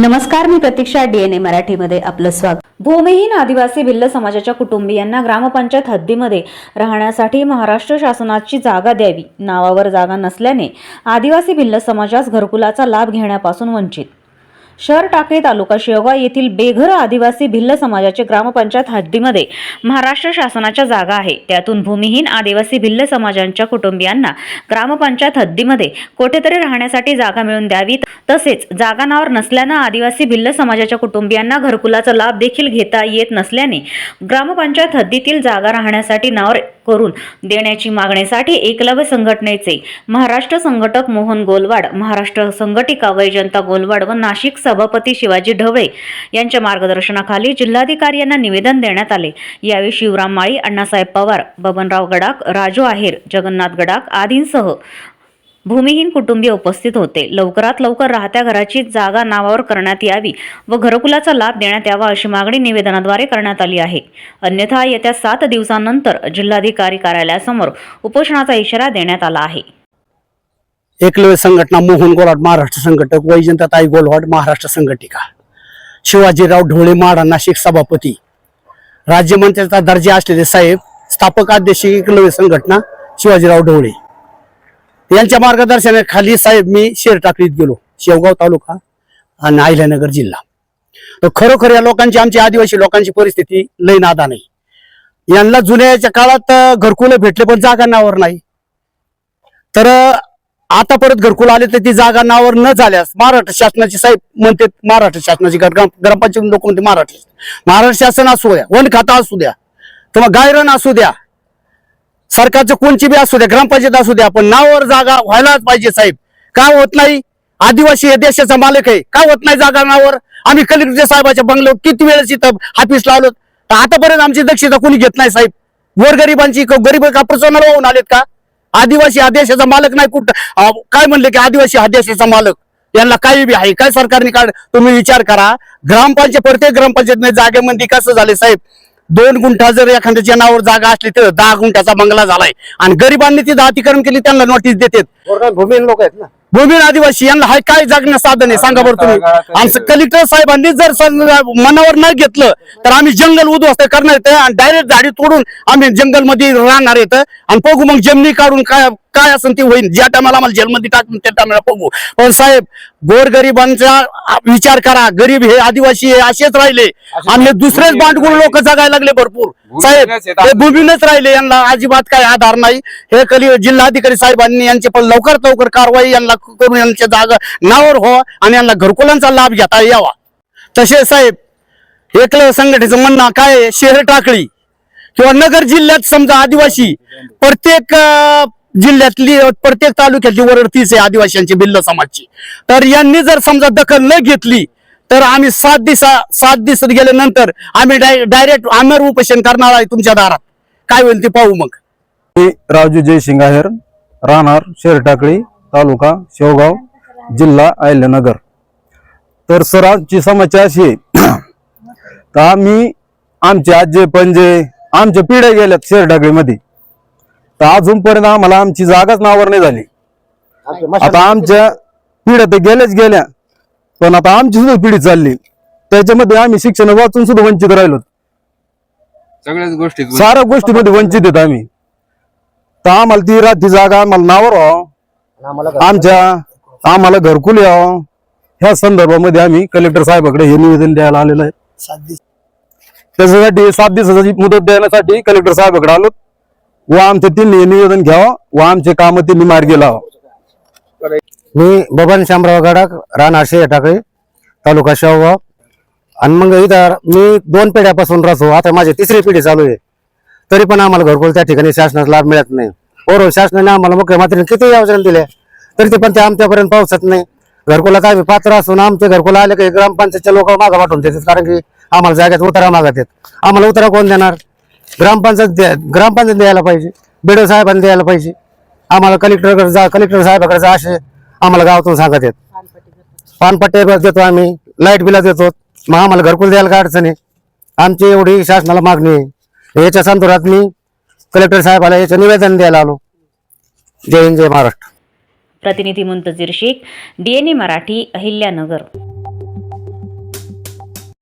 नमस्कार मी प्रतीक्षा डीएनए मराठीमध्ये आपलं स्वागत. भूमिहीन आदिवासी भिल्ल समाजाच्या कुटुंबियांना ग्रामपंचायत हद्दीमध्ये राहण्यासाठी महाराष्ट्र शासनाची जागा द्यावी. नावावर जागा नसल्याने आदिवासी भिल्ल समाजास घरकुलाचा लाभ घेण्यापासून वंचित. शहर टाकळी तालुका शेवगाव येथील बेघर आदिवासी भिल्ल समाजाचे ग्रामपंचायत हद्दीमध्ये महाराष्ट्र शासनाच्या जागा आहे. त्यातून भूमिहीन आदिवासी भिल्ल समाजांच्या कुटुंबियांना ग्रामपंचायत हद्दीमध्ये कोठेतरी राहण्यासाठी जागा मिळून द्यावी. तसेच जागा नावर नसल्यानं आदिवासी भिल्ल समाजाच्या कुटुंबियांना घरकुलाचा लाभ देखील घेता येत नसल्याने ग्रामपंचायत हद्दीतील जागा राहण्यासाठी नावर करून देण्याची मागणीसाठी एकलव्य संघटनेचे महाराष्ट्र संघटक मोहन गोलवाड महाराष्ट्र संघटिका वैजंता गोलवाड व नाशिक सभापती शिवाजी ढवळे यांच्या मार्गदर्शनाखाली जिल्हाधिकारी यांना निवेदन देण्यात आले. यावेळी शिवराम माळी अण्णासाहेब पवार बबनराव गडाक राजू आहेर जगन्नाथ गडाक आदींसह भूमिहीन कुटुंबीय उपस्थित होते. लवकरात लवकर राहत्या घराची जागा नावावर करण्यात यावी व घरकुलाचा लाभ देण्यात यावा अशी मागणी निवेदनाद्वारे करण्यात आली आहे. अन्यथा येत्या सात दिवसांनंतर जिल्हाधिकारी कार्यालयासमोर उपोषणाचा इशारा देण्यात आला आहे. एकलव्य संघटना मोहन गोलाट महाराष्ट्र संघटक वैजंताताई गोलवाड महाराष्ट्र संघटिका. शिवाजीराव ढोळे माडा नाशिक सभापती. राज्यमंत्र्याचा दर्जा असलेले साहेब स्थापक अध्यक्ष एकलव्य संघटना शिवाजीराव ढोळे यांच्या मार्गदर्शनाखाली साहेब मी शेर टाकलीत गेलो शेवगाव तालुका आणि अहिल्यानगर जिल्हा. तर खरोखर या लोकांची आमची आदिवासी लोकांची परिस्थिती लय नादा नाही यांना जुन्याच्या काळात घरकुल घरकुलं भेटले पण जागा नावर नाही. तर आता परत घरकुल आले तर ती जागा नावर न झाल्यास महाराष्ट्र शासनाची साहेब म्हणते महाराष्ट्र शासनाची ग्रामपंचायत लोक म्हणते महाराष्ट्र महाराष्ट्र शासन असू द्या वन खाता असू द्या किंवा गायरन असू द्या सरकारचं कोणची बी असू द्या ग्रामपंचायत असू द्या पण नावावर जागा व्हायलाच पाहिजे साहेब. का होत नाही? आदिवासी या देशाचा मालक आहे. का होत नाही जागा नावावर? आम्ही कलेक्टर साहेबाच्या बंगलो किती वेळेस इथं हाफीस लावलो तर आतापर्यंत आमची दक्षता कोणी घेत नाही साहेब. गोरगरिबांची गरीब का प्रसन्न होऊन आलेत का? आदिवासी हा देशाचा मालक नाही कुठं. काय म्हणले की आदिवासी हा देशाचा मालक? यांना काही बी आहे. काय सरकारने काढ तुम्ही विचार करा. ग्रामपंचायत प्रत्येक ग्रामपंचायत जागेमध्ये कसं झाले साहेब? दोन गुंठा जर एखाद्याच्या नावावर जागा असली तर दहा गुंठ्याचा बंगला झालाय. आणि गरिबांनी तिथं अतिक्रमण केली त्यांना नोटीस देतात. भूमीन लोक आहेत ना? भूमीन आदिवासी यांना हाय काय जगणं साधन आहे? सांगा बरं तुम्ही. आमचं कलेक्टर साहेबांनी जर मनावर न घेतलं तर आम्ही जंगल उद्ध्वस्त करणार येतं आणि डायरेक्ट झाडी तोडून आम्ही जंगलमध्ये राहणार येतं आणि बघू मग जमिनी काढून काय काय असेल ते होईल ज्या टायमाला आम्हाला जेलमध्ये टाकून त्या टायमाला बघू. पण साहेब गोरगरिबांचा विचार करा. गरीब हे आदिवासी हे असेच राहिले. आणि दुसरेच बांडगुळ लोक जगायला लागले भरपूर. साहेब. हे भूमीनच राहिले. यांना अजिबात काय आधार नाही. हे कली जिल्हाधिकारी साहेबांनी यांचे पण लवकरात लवकर कारवाई यांना करून यांच्या जागा नावावर हो आणि यांना घरकुलांचा लाभ घेता यावा. तसे साहेब एकल संघटनेचं म्हणणं काय? शहर टाकळी. किंवा नगर जिल्ह्यात समजा आदिवासी प्रत्येक जिल्ह्यातली प्रत्येक तालुक्यातली वरड तीच आहे आदिवासींची भिल्ल समाजची. तर यांनी जर समजा दखल न घेतली तर आम्ही सात दिवसा सात दिवसात गेल्यानंतर आम्ही डायरेक्ट आमर उपोषण करणार आहे तुमच्या दारात. काय होईल ते पाहू मग. मी राजू जयसिंग आहेर राहणार शेरटाकळी तालुका शेवगाव जिल्हा अहिल्यानगर. तर सर आमची समस्या अशी आहे. तर आम्ही आमचे आजे पंजे आमच्या पिढ्या गेल्यात शेरटाकळीमध्ये. तर अजूनपर्यंत आम्हाला आमची जागाच नावावर नाही झाली. आता आमच्या पिढ्या तर गेल्याच गेल्या पण आता आमची सुद्धा पिढी चालली. त्याच्यामध्ये आम्ही शिक्षण वाचून सुद्धा वंचित राहिलो. सगळ्याच गोष्टी साऱ्या गोष्टीमध्ये वंचित आहेत आम्ही. तर आम्हाला ती राहती जागा आम्हाला नावर व्हावं. आमच्या आम्हाला घरकुल यावं. ह्या संदर्भामध्ये आम्ही कलेक्टर साहेबाकडे हे निवेदन द्यायला आलेलं आहे. त्याच्यासाठी सात दिवसाची मुदत देण्यासाठी कलेक्टर साहेबाकडे आलो. व आमचे त्यांनी निवेदन घ्यावं व आमचे काम त्यांनी मार्गी लावा मी बबन शामराव गडाक रान आशे टाकळे तालुका शेवगाव. आणि मग इथं मी दोन पिढ्यापासून राहतो आता माझी तिसरी पिढी चालू आहे. तरी पण आम्हाला घरकुल त्या ठिकाणी शासनाचा लाभ मिळत नाही. बरोबर शासनाने आम्हाला मुख्यमंत्र्यांनी किती योजना दिल्या तरी ते पण ते आमच्यापर्यंत पोहोचत नाही. घरकुला आम्ही पात्र असून आमचे घरकुला आले की ग्रामपंचायतच्या लोक मागं पाठवून देतात. कारण की आम्हाला जाग्यात उतारा मागत आहेत आम्हाला उतारा कोण देणार? ग्रामपंचायत ग्रामपंचायत द्यायला पाहिजे. बेडो साहेबांनी द्यायला पाहिजे. आम्हाला कलेक्टरकडे जा कलेक्टर साहेबाकडे जा असे आम्हाला गावातून सांगत आहेत. पानपट्टे देतो आम्ही लाइट बिला देतो. मग आम्हाला घरकुल द्यायला काय अडचण आहे? आमची एवढी शासनाला मागणी आहे. याच्या संदर्भात मी कलेक्टर साहेबाला याचं निवेदन द्यायला आलो. जय हिंद जय महाराष्ट्र. प्रतिनिधी मुंतजीर शेख डीएनए मराठी अहिल्यानगर.